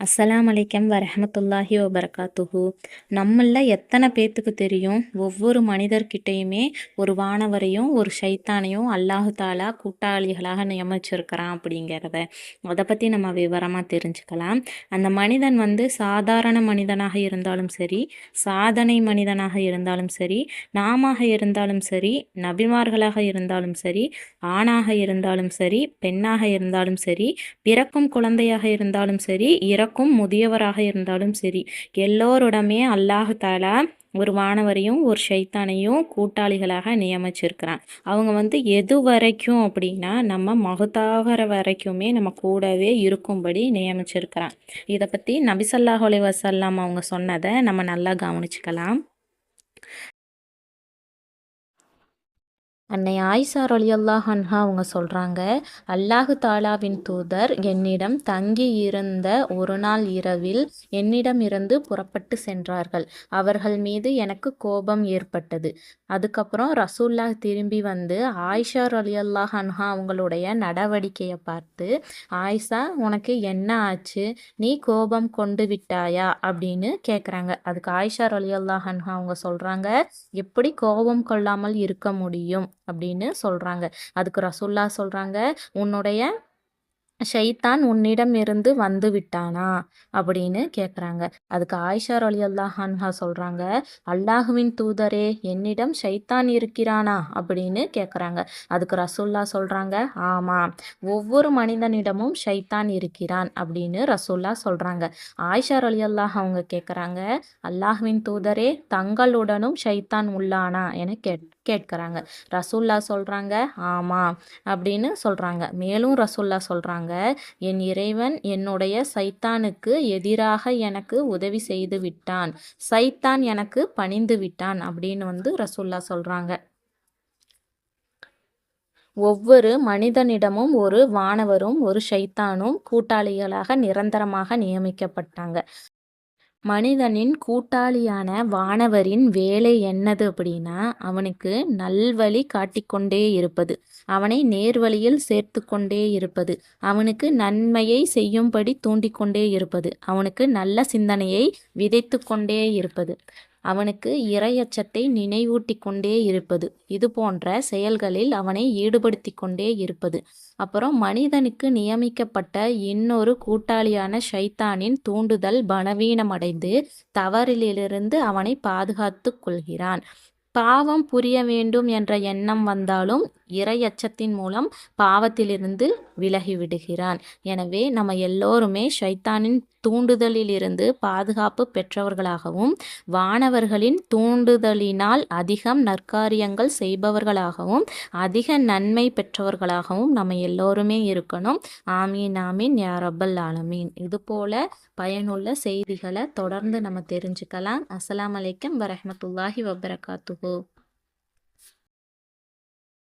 அஸ்ஸலாம் அலைக்கம் வரமத்துல்லாஹி வபர்காத்துஹு. நம்மள எத்தனை பேத்துக்கு தெரியும்? ஒவ்வொரு மனிதர்கிட்டையுமே ஒரு வானவரையும் ஒரு ஷைத்தானையும் அல்லாஹு தாலா கூட்டாளிகளாக நியமிச்சிருக்கிறான் அப்படிங்கிறத. அதை பற்றி நம்ம விவரமாக தெரிஞ்சுக்கலாம். அந்த மனிதன் வந்து சாதாரண மனிதனாக இருந்தாலும் சரி சாதனை மனிதனாக இருந்தாலும் சரி நாமாக இருந்தாலும் சரி நபிமார்களாக இருந்தாலும் சரி ஆணாக இருந்தாலும் சரி பெண்ணாக இருந்தாலும் சரி பிறக்கும் குழந்தையாக இருந்தாலும் சரி இறக்கும் முதியவராக இருந்தாலும் சரி எல்லோருடமே அல்லாஹதாலாக ஒரு வானவரையும் ஒரு ஷைத்தானையும் கூட்டாளிகளாக நியமிச்சிருக்கிறான். அவங்க வந்து எது வரைக்கும் அப்படின்னா நம்ம மகுத்தாகிற வரைக்குமே நம்ம கூடவே இருக்கும்படி நியமிச்சிருக்கிறான். இதை பற்றி நபிசல்லாஹ் அலி வசல்லாம் அவங்க சொன்னதை நம்ம நல்லா கவனிச்சுக்கலாம். அன்னை ஆயிஷா அலியல்லாஹ் அன்ஹா அவங்க சொல்கிறாங்க அல்லாஹு தாலாவின் தூதர் என்னிடம் தங்கி இருந்த ஒரு நாள் இரவில் என்னிடம் இருந்து புறப்பட்டு சென்றார்கள். அவர்கள் மீது எனக்கு கோபம் ஏற்பட்டது. அதுக்கப்புறம் ரசூல்லா திரும்பி வந்து ஆயிஷா அலியல்லாஹ் அன்ஹா அவங்களுடைய நடவடிக்கையை பார்த்து ஆயிஷா உனக்கு என்ன ஆச்சு? நீ கோபம் கொண்டு விட்டாயா? அப்படின்னு கேட்குறாங்க அதுக்கு ஆயிஷா அலியல்லாஹ் அன்ஹா அவங்க சொல்கிறாங்க எப்படி கோபம் கொள்ளாமல் இருக்க முடியும்? அப்படின்னு சொல்கிறாங்க அதுக்கு ரசுல்லா சொல்கிறாங்க உன்னுடைய ஷைத்தான் உன்னிடம் இருந்து வந்து விட்டானா? அப்படின்னு கேட்குறாங்க அதுக்கு ஆயிஷா அலி அல்லாஹான்ஹா சொல்கிறாங்க அல்லாஹுவின் தூதரே என்னிடம் ஷைத்தான் இருக்கிறானா? அப்படின்னு கேட்குறாங்க அதுக்கு ரசுல்லா சொல்கிறாங்க ஆமாம் ஒவ்வொரு மனிதனிடமும் ஷைத்தான் இருக்கிறான் அப்படின்னு ரசுல்லா சொல்கிறாங்க ஆயிஷா அலி அல்லாஹ் அவங்க கேட்குறாங்க அல்லாஹுவின் தூதரே தங்களுடனும் ஷைத்தான் உள்ளானா? என கேட் கேட்குறாங்க. ரசுல்லா சொல்கிறாங்க ஆமாம் அப்படின்னு சொல்கிறாங்க மேலும் ரசுல்லா சொல்கிறாங்க என் இறைவன் என்னுடைய சைத்தானுக்கு எதிராக எனக்கு உதவி செய்து விட்டான். சைத்தான் எனக்கு பணிந்து விட்டான் அப்படின்னு வந்து ரசுல்லா சொல்கிறாங்க ஒவ்வொரு மனிதனிடமும் ஒரு வானவரும் ஒரு ஷைத்தானும் கூட்டாளிகளாக நிரந்தரமாக நியமிக்கப்பட்டாங்க. மனிதனின் கூட்டாளியான வானவரின் வேலை என்னது அப்படின்னா அவனுக்கு நல்வழி காட்டிக்கொண்டே இருப்பது. அவனை நேர்வழியில் சேர்த்து கொண்டே இருப்பது. அவனுக்கு நன்மையை செய்யும்படி தூண்டிக்கொண்டே இருப்பது. அவனுக்கு நல்ல சிந்தனையை விதைத்து கொண்டே இருப்பது. அவனுக்கு இரையச்சத்தை நினைவூட்டி கொண்டே இருப்பது. இது போன்ற செயல்களில் அவனை ஈடுபடுத்தி கொண்டே இருப்பது. அப்புறம் மனிதனுக்கு நியமிக்கப்பட்ட இன்னொரு கூட்டாளியான ஷைத்தானின் தூண்டுதல் பலவீனமடைந்து தவறிலிருந்து அவனை பாதுகாத்து கொள்கிறான். பாவம் புரிய வேண்டும் என்ற எண்ணம் வந்தாலும் இரையச்சத்தின் மூலம் பாவத்திலிருந்து விலகி விடுகிறான். எனவே நம்ம எல்லோருமே ஷைத்தானின் தூண்டுதலிலிருந்து பாதுகாப்பு பெற்றவர்களாகவும் வானவர்களின் தூண்டுதலினால் அதிகம் நற்காரியங்கள் செய்பவர்களாகவும் அதிக நன்மை பெற்றவர்களாகவும் நம்ம எல்லோருமே இருக்கணும். ஆமீன் ஆமீன். யாரப்பல் ஆலமீன். இதுபோல பயனுள்ள செய்திகளை தொடர்ந்து நம்ம தெரிஞ்சுக்கலாம். அஸ்லாம் வலைக்கம் வரமத்துல்லாஹி வபரகாத்துஹோ